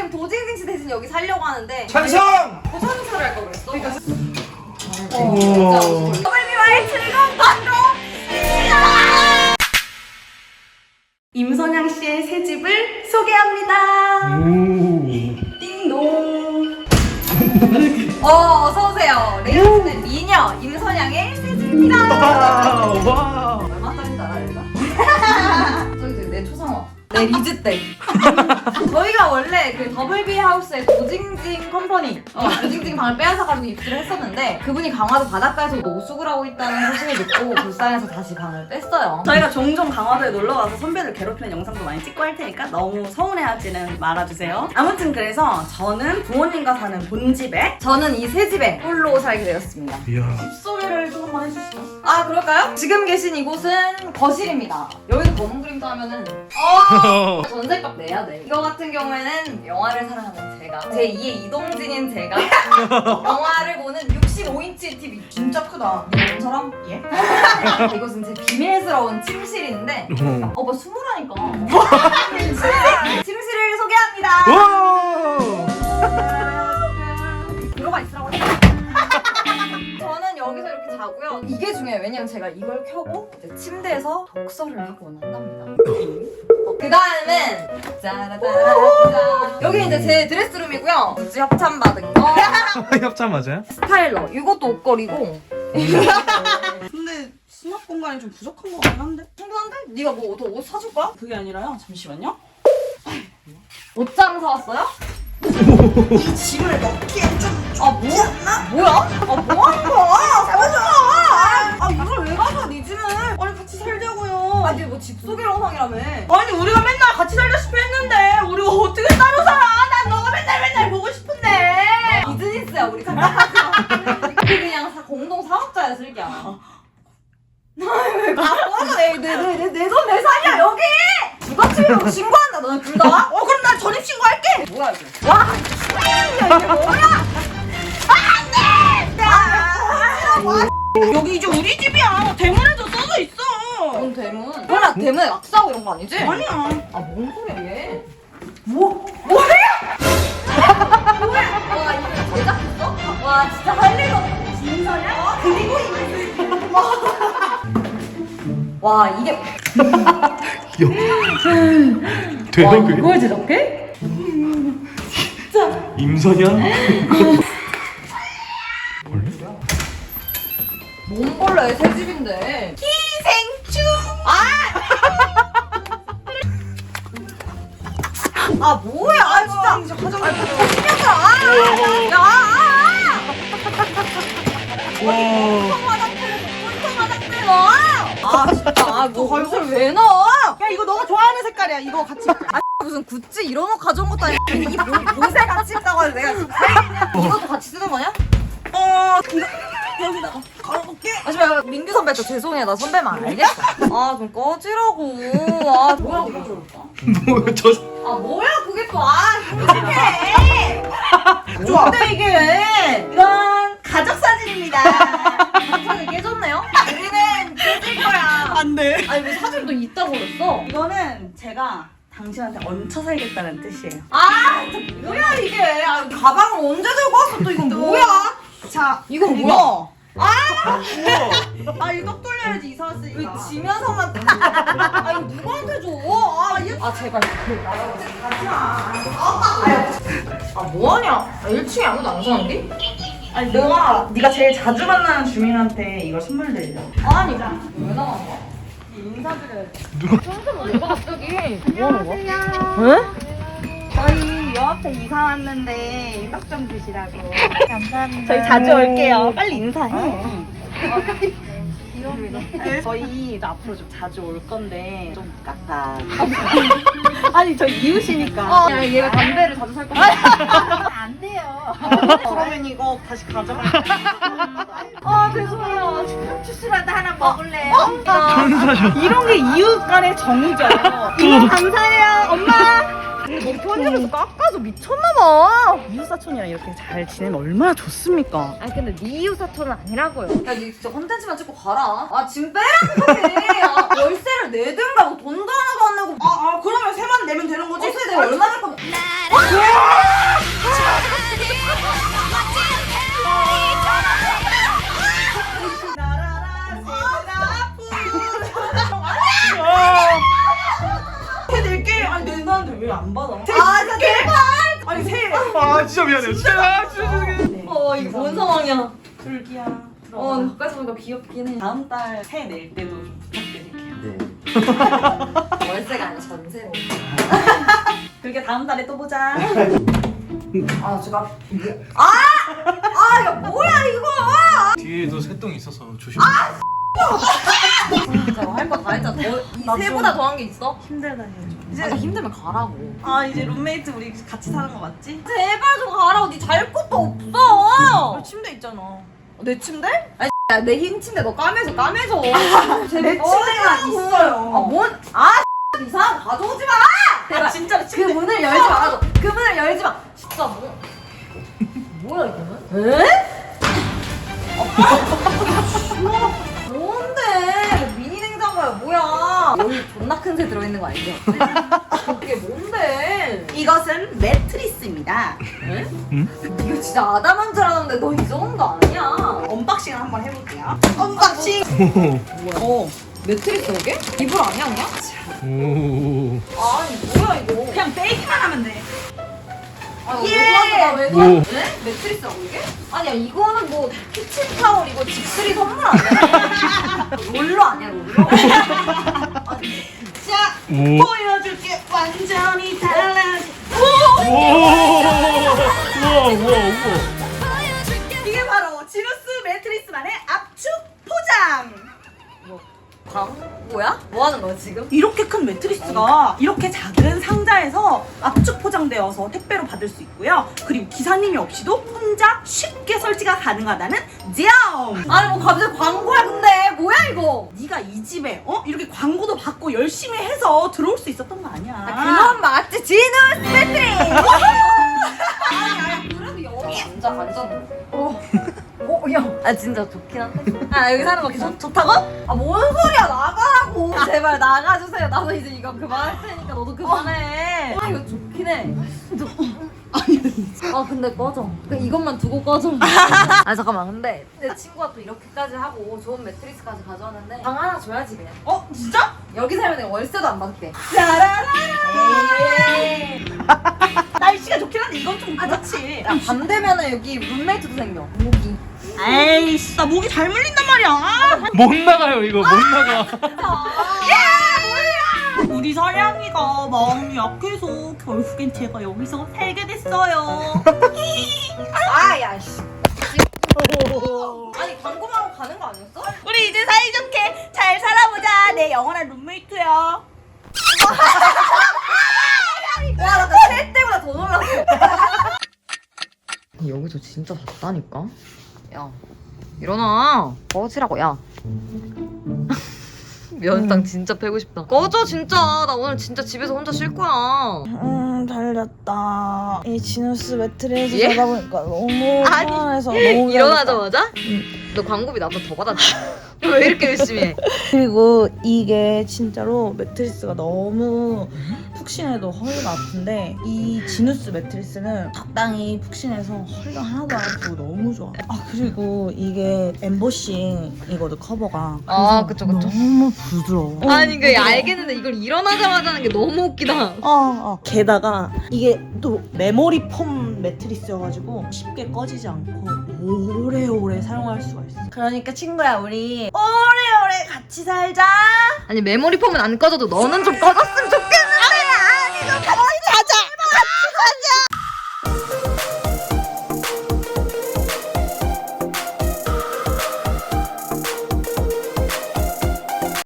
지금 도징징 씨 대신 여기 살려고 하는데 찬성! 고선수를 할거 그랬어. 오. WB와의 즐거운 방송 시작! 임선양 씨의 새 집을 소개합니다. 오. 띵동. 어, 어서 오세요. 레이스는 미녀 임선양의 새 집입니다. 와. 내 리즈 때. 저희가 원래 그 더블비 하우스의 도징징 컴퍼니, 어, 도징징 방을 빼앗아가지고 입주를 했었는데 그분이 강화도 바닷가에서 노숙을 하고 있다는 소식을 듣고 불쌍해서 다시 방을 뺐어요. 저희가 종종 강화도에 놀러 가서 선배들 괴롭히는 영상도 많이 찍고 할 테니까 너무 서운해하지는 말아주세요. 아무튼 그래서 저는 부모님과 사는 본집에 저는 이 새 집에 홀로 살게 되었습니다. 이야. 소개를 조 금만 해주시죠. 아 그럴까요? 지금 계신 이곳은 거실입니다. 여기서 검은 그림도 하면은 어 전세값 내야 돼. 이거 같은 경우에는 영화를 사랑하는 제가 제 2의 이동진인 제가 영화를 보는 65인치 TV 진짜 크다. 이런 사람? 예? 이것은 제 비밀스러운 침실인데 어, 뭐 숨으라니까. 침실, 침실을 소개합니다. 와. 자고요. 이게 중요해요. 왜냐면 제가 이걸 켜고 이제 침대에서 독서를 하고 난답니다. 그 다음은 짜라짜라 여기 이제 제 드레스룸이고요. 굳이 협찬 받은 거 협찬 맞아요? 스타일러. 이것도 옷걸이고 근데 수납 공간이 좀 부족한 것 같긴 한데? 충분한데? 네가 뭐 더 옷 사줄 거야? 그게 아니라요. 잠시만요. 옷장 사왔어요? 이 짐을 넣기에 좀아 뭐? 뭐야? 아 뭐 하는 거야? 잡아줘! 아 이걸 왜 가져 네 짐을? 아니 같이 살자고요. 아니 뭐집 소개 영상이라며 아니 우리가 맨날 같이 살다시피 했는데 우리가 어떻게 따로 살아? 난 너가 맨날 맨날 보고 싶은데. 비즈니스야 우리 착각하지 우리 그냥 사- 공동 사업자야 슬기야 왜 갖고 와서 내내내내돈 내 살이야 여기 부가치면 신고한다 너네 둘 다? 어 그럼 난 전입 신고할게. 뭐야 이거 와 X야 이게 뭐야 안돼 아, 여기 이제 우리 집이야. 대문에도 써져 있어. 뭔 대문 설마 대문에 낙서하고 이런 거 아니지? 아니야. 아 뭔 소리야 얘 뭐? 뭐야? 뭐야? 와 이거 제작했어? 와 진짜 할 일도 없네 진서야? 그리고 이거 와 이게 돼요 와, 그게? 이걸 제작해? 임선양? 몬벌레 새 집인데? 희생충. 아! 뭐야? 아 진짜. 아 진짜 거짓말이야 아야 와. 아 진짜. 아 뭐 얼굴 왜 넣어 야 이거 너가 좋아하는 색깔이야. 이거 같이. 무슨 구찌 이런 옷 가져온 것도 아니고 이 보- 보세 같이 있다고 해서 내가 지금 이것도 같이 쓰는 거냐? 어 이거. 여기다가 걸어볼게. 하지만. 민규 선배 또 죄송해 나 선배만 알겠어. 아 좀 꺼지라고. 아 뭐야 그게 뭐 저. 아 뭐야 그게 또아 끔찍해. 좋은데 이게 안 돼. 아니 왜 사진도 있다고 그랬어? 이거는 제가 당신한테 얹혀 살겠다는 뜻이에요. 아 진짜 뭐야 이게 아, 가방을 언제 들고 왔어 또 이건 뭐야 자, 이건 뭐야? 아 이거 돌려야지 이사 왜 왔으니까. 지면서만 아 이거 누구한테 줘? 아, 이- 아 제발 나랑 가지마 아 뭐하냐? 아, 1층에 아무도 안 사는데? 아니 너가 네가 제일 자주 만나는 주민한테 이걸 선물 드리려. 아니 왜 나간 거야? 뭐하는 거야? 왜? 저희 요 앞에 이사 왔는데 연락 좀 주시라고. 감사합니다. 저희 자주 올게요. 빨리 인사해. 저희 이제 앞으로 좀 자주 올 건데 좀 깎아. 아니 저 이웃이니까. 어, 야, 얘가 담배를 자주 살 거야 안 돼요. 그러면 이거 다시 가져갈게요. 아 죄송해요 주스라도 하나 먹을래요? 아, 이런 게 이웃 간의 정이죠. 이거 감사해요, 엄마. 너 편집에서 깎아서 미쳤나봐. 이웃 사촌이랑 이렇게 잘 지내면 얼마나 좋습니까? 아니 근데 네 이웃 사촌은 아니라고요 야 니 진짜 컨텐츠만 찍고 가라 아 지금 빼라는 거지 아, 월세를 내든가 뭐 돈도 하나도 안 내고 아, 아 그러면 세만 내면 되는 거지? 월세 내가 얼마 낼 진짜 미안해요. 진짜 아. 어 이게 뭔 상황이야? 줄기야. 어 가까이서 보니까 귀엽긴 해. 다음 달 새 낼 때도 좀 부탁드릴게요. 네. 월세가 아니라 전세로. 그렇게 다음 달에 또 보자. 아 제가 아! 아 이거 뭐야 이거! 뒤에도 새똥이 있어서 조심. 진짜 할거다 했잖아. 더, 나이 좀- 세보다 더한 게 있어? 힘들다 해. 이제 아, 힘들면 가라고. 아 이제 룸메이트 우리 같이 사는 거 맞지? 제발 좀 가라고. 니잘 것도 없어. 침대 있잖아. 내 침대? 아니 야, 내흰 침대 너 까매져. 제발 내 침대가. 있어요. 아 뭔? 아 이상한 거 가져오지 마. 아 진짜로 그 문을 열지 말아줘. 그 문을 열지 마. 진짜 뭐? 뭐야 이거는? 에? 아, 냉장고야 뭐야? 여기 존나 큰 새 들어있는 거 알죠? 그게 뭔데? 이것은 매트리스입니다. 이거 진짜 아담한 줄 알았는데 너 이 정도 아니야. 언박싱을 한번 해볼게요. 언박싱. 어 매트리스 이게? 이불 아니야 그냥? 오. 아니 아, 예! 왜 도와줘? 왜 오. 도와줘? 네? 매트리스라고 이게? 아니야 이거는 뭐 키친 타월 이거 집수리 선물 아니야? 롤러 아니야 롤러? 아니 진짜 오. 보여줄게 완전히 달라진. 오. 우와 우와 우와. 이게 바로 지루스 매트리스만의 압축 포장. 광고야? 뭐 하는 거야 지금? 이렇게 큰 매트리스가 이렇게 작은 상자에서 압축 포장되어서 택배로 받을 수 있고요. 그리고 기사님이 없이도 혼자 쉽게 설치가 가능하다는 점. 아니 뭐 갑자기 광고야 근데 뭐야 이거? 네가 이 집에 어 이렇게 광고도 받고 열심히 해서 들어올 수 있었던 거 아니야? 아, 그건 맞지 지누스 매트리스! 아니 아니 그래도 여기 앉아 앉아 어. 어, 야. 아, 진짜 좋긴 한데. 아, 여기 사는 거 괜찮, 좋다고? 아, 뭔 소리야, 나가라고. 제발 나가주세요. 나도 이제 이거 그만할 테니까 너도 그만해. 아, 이거 좋긴 해. 아, 근데 꺼져. 그 이것만 두고 꺼져. 아, 잠깐만. 근데 내 친구가 또 이렇게까지 하고 좋은 매트리스까지 가져왔는데 방 하나 줘야지, 그냥. 어 진짜? 여기 살면 내가 월세도 안 받게. 짜라라. 에이. 날씨가 좋긴 한데 이건 좀 그렇지. 야, 밤 되면은 여기 룸메이트도 생겨. 모기. 에이씨 나 목이 잘 물린단 말이야. 아, 못 나가요 이거 못 나가. 우리 사냥이가 마음이 약해서 결국엔 제가 여기서 살게 됐어요. 아, 야, 씨. 아니, 광고만 하고 가는 거 아니었어? 우리 이제 사이좋게 잘 살아보자. 내 영원한 룸메이트야. 와, 나새 때보다 더 놀랐어. 여기서 진짜 잤다니까? 야, 일어나. 꺼지라고, 야. 면상 진짜 패고 싶다. 꺼져, 진짜. 나 오늘 진짜 집에서 혼자 쉴 거야. 음 달렸다. 이 지누스 매트리스 예? 자다 보니까 너무 아니, 편해서 너무 일어나자마자? 너 광고비 나보다 더 받았지? 왜 이렇게 열심히 해? 그리고 이게 진짜로 매트리스가 너무 푹신해도 허리가 아픈데 이 지누스 매트리스는 적당히 푹신해서 허리가 하나도 안 아프고 너무 좋아. 아 그리고 이게 엠보싱이거든 커버가. 아, 그쵸, 그쵸. 너무 부드러워. 아니, 그. 알겠는데 이걸 일어나자마자 하는 게 너무 웃기다. 어, 어. 게다가 이게 또 메모리 폼 매트리스여가지고 쉽게 꺼지지 않고 오래오래 사용할 수가 있어. 그러니까 친구야 우리 오래오래 같이 살자. 아니, 메모리 폼은 안 꺼져도 너는 좀 꺼졌으면 좋겠네!